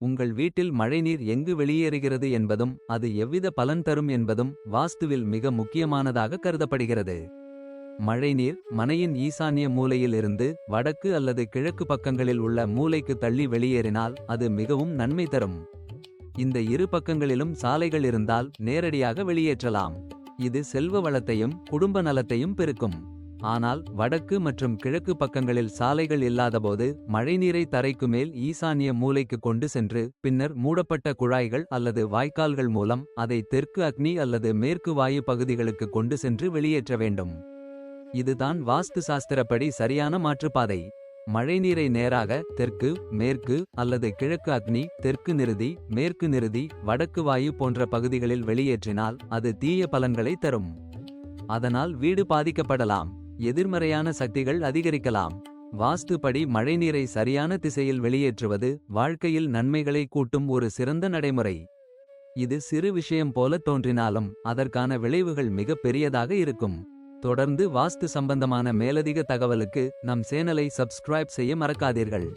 உங்கள் வீட்டில் மழைநீர் எங்கு வெளியேறுகிறது என்பதும் அது எவ்வித பலன் தரும் என்பதும் வாஸ்துவில் மிக முக்கியமானதாக கருதப்படுகிறது. மழைநீர் மனையின் ஈசான்ய மூலையில் இருந்து வடக்கு அல்லது கிழக்கு பக்கங்களில் உள்ள மூலைக்கு தள்ளி வெளியேறினால் அது மிகவும் நன்மை தரும். இந்த இரு பக்கங்களிலும் சாலைகள் இருந்தால் நேரடியாக வெளியேற்றலாம். இது செல்வ வளத்தையும் குடும்ப நலத்தையும் பெருக்கும். ஆனால் வடக்கு மற்றும் கிழக்கு பக்கங்களில் சாலைகள் இல்லாதபோது மழைநீரை தரைக்கு மேல் ஈசான்ய மூலைக்கு கொண்டு சென்று பின்னர் மூடப்பட்ட குழாய்கள் அல்லது வாய்க்கால்கள் மூலம் அதை தெற்கு அக்னி அல்லது மேற்கு வாயு பகுதிகளுக்கு கொண்டு சென்று வெளியேற்ற வேண்டும். இதுதான் வாஸ்து சாஸ்திரப்படி சரியான மாற்றுப்பாதை. மழைநீரை நேராக தெற்கு மேற்கு அல்லது கிழக்கு அக்னி தெற்கு நிறுதி மேற்கு நிறுதி வடக்கு வாயு போன்ற பகுதிகளில் வெளியேற்றினால் அது தீய பலன்களை தரும். அதனால் வீடு பாதிக்கப்படலாம். எதிர்மறையான சக்திகள் அதிகரிக்கலாம். வாஸ்துபடி மழைநீரை சரியான திசையில் வெளியேற்றுவது வாழ்க்கையில் நன்மைகளை கூட்டும் ஒரு சிறந்த நடைமுறை. இது சிறு விஷயம் போல தோன்றினாலும் அதற்கான விளைவுகள் மிக பெரியதாக இருக்கும். தொடர்ந்து வாஸ்து சம்பந்தமான மேலதிக தகவலுக்கு நம் சேனலை சப்ஸ்கிரைப் செய்ய மறக்காதீர்கள்.